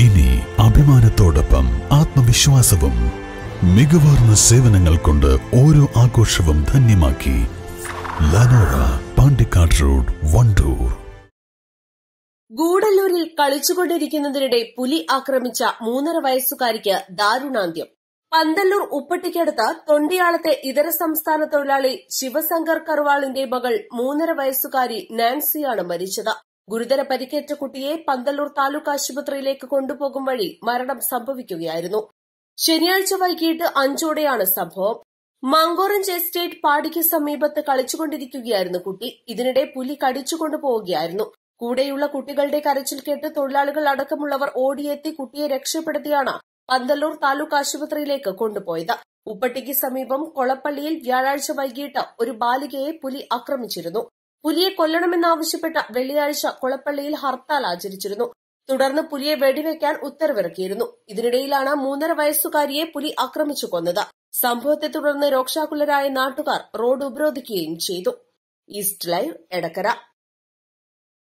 ഇനി അഭിമാനത്തോടൊപ്പം ആത്മവിശ്വാസവും മികവാർന്ന സേവനങ്ങൾ കൊണ്ട് ഓരോ ആഘോഷവും ധന്യമാക്കി ലനോറ പാണ്ടിക്കാട് റോഡ് വണ്ടൂർ. ഗൂഡല്ലൂരിൽ കളിച്ചുകൊണ്ടിരിക്കുന്നതിനിടെ പുലി ആക്രമിച്ച മൂന്നര വയസ്സുകാരിക്ക് ദാരുണാന്ത്യം. പന്തല്ലൂർ ഉപ്പട്ടിക്കടുത്ത് തൊണ്ടിയാളത്തെ ഇതര സംസ്ഥാന തൊഴിലാളി ശിവശങ്കർ കർവാളിന്റെ മകൾ മൂന്നര വയസ്സുകാരി നാൻസിയാണ് മരിച്ചത്. ഗുരുതര പരിക്കേറ്റ കുട്ടിയെ പന്തല്ലൂർ താലൂക്ക് ആശുപത്രിയിലേക്ക് കൊണ്ടുപോകും വഴി മരണം സംഭവിക്കുകയായിരുന്നു. ശനിയാഴ്ച വൈകിട്ട് അഞ്ചോടെയാണ് സംഭവം. മാങ്കോറഞ്ച് എസ്റ്റേറ്റ് പാടിക്ക് സമീപത്ത് കളിച്ചുകൊണ്ടിരിക്കുകയായിരുന്നു കുട്ടി. ഇതിനിടെ പുലി കടിച്ചുകൊണ്ടു പോവുകയായിരുന്നു. കൂടെയുള്ള കുട്ടികളുടെ കരച്ചിൽ കേട്ട് തൊഴിലാളികൾ അടക്കമുള്ളവർ ഓടിയെത്തി കുട്ടിയെ രക്ഷപ്പെടുത്തിയാണ് പന്തല്ലൂർ താലൂക്ക് ആശുപത്രിയിലേക്ക് കൊണ്ടുപോയത്. ഉപ്പട്ടിക്ക് സമീപം കൊളപ്പള്ളിയിൽ വ്യാഴാഴ്ച വൈകിട്ട് ഒരു ബാലികയെ പുലി ആക്രമിച്ചിരുന്നു. പുലിയെ കൊല്ലണമെന്നാവശ്യപ്പെട്ട വെള്ളിയാഴ്ച കൊളപ്പള്ളിയിൽ ഹർത്താൽ ആചരിച്ചിരുന്നു. തുടർന്ന് പുലിയെ വെടിവെക്കാൻ ഉത്തരവിറക്കിയിരുന്നു. ഇതിനിടയിലാണ് മൂന്നര വയസ്സുകാരിയെ പുലി ആക്രമിച്ചു കൊന്നത്. സംഭവത്തെ തുടർന്ന് രോക്ഷാകുലരായ നാട്ടുകാർ റോഡ് ഉപരോധിക്കുകയും ചെയ്തു. East live Edakkara.